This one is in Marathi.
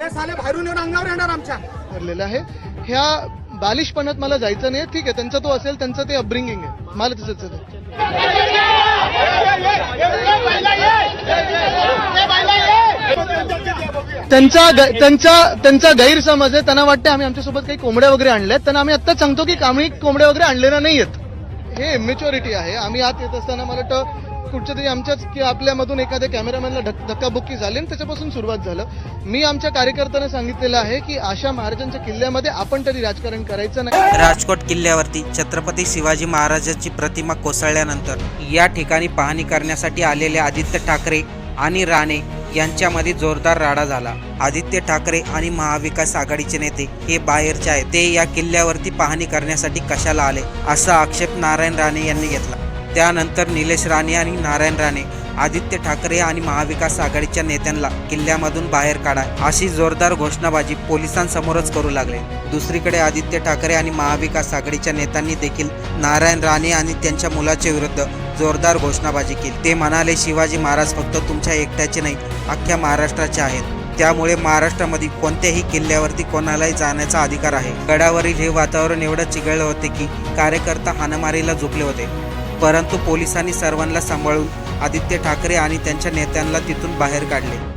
हे साले बाहेरून येऊन अंगावर येणार आमच्या. ठरलेलं आहे. ह्या बालिशपणात मला जायचं नाही. ठीक आहे त्यांचा तो असेल त्यांचं ते अपब्रिंगिंग आहे. मला तसंच आहे त्यांचा ग- त्यांचा त्यांचा गैरसमज आहे. त्यांना वाटतं आम्ही आमच्यासोबत काही कोंबड्या वगैरे आणल्यात. त्यांना आम्ही आत्ताच सांगतो की आम्ही कोंबड्या वगैरे आणलेल्या नाही आहेत हे इमेच्युरिटी आहे. आम्ही आत येत असताना मला वाटतं कुठच्या तरी आमच्याच की आपल्यामधून एखाद्या कॅमेरामॅनला धक- धक्काबुक्की झाली आणि त्याच्यापासून सुरुवात झालं. मी आमच्या कार्यकर्त्यांना सांगितलेलं आहे की आशा महाराजांच्या किल्ल्यामध्ये आपण तरी राजकारण करायचं नाही. राजकोट किल्ल्यावरती छत्रपती शिवाजी महाराजांची प्रतिमा कोसळल्यानंतर या ठिकाणी पाहणी करण्यासाठी आलेले आदित्य ठाकरे आणि राणे यांच्यामध्ये जोरदार राडा झाला. आदित्य ठाकरे आणि महाविकास आघाडीचे नेते हे बाहेरचे आहेत. ते या किल्ल्यावरती पाहणी करण्यासाठी कशाला आले असा आक्षेप नारायण राणे यांनी घेतला. त्यानंतर निलेश राणे आणि नारायण राणे आदित्य ठाकरे आणि महाविकास आघाडीच्या नेत्यांना किल्ल्यामधून बाहेर काढा अशी जोरदार घोषणाबाजी पोलिसांसमोरच करू लागले. दुसरीकडे आदित्य ठाकरे आणि महाविकास आघाडीच्या नेत्यांनी देखील नारायण राणे आणि त्यांच्या मुलाच्या विरुद्ध जोरदार घोषणाबाजी केली. ते म्हणाले शिवाजी महाराज फक्त तुमच्या एकट्याचे नाही अख्ख्या महाराष्ट्राचे आहेत. त्यामुळे महाराष्ट्रामध्ये कोणत्याही किल्ल्यावरती कोणालाही जाण्याचा अधिकार आहे. गडावरील हे वातावरण एवढं चिघळलं होते की कार्यकर्ता हाणामारीला झुकले होते. परंतु पोलिसांनी सर्वांना सांभाळून आदित्य ठाकरे आणि त्यांच्या नेत्यांना तिथून बाहेर काढले.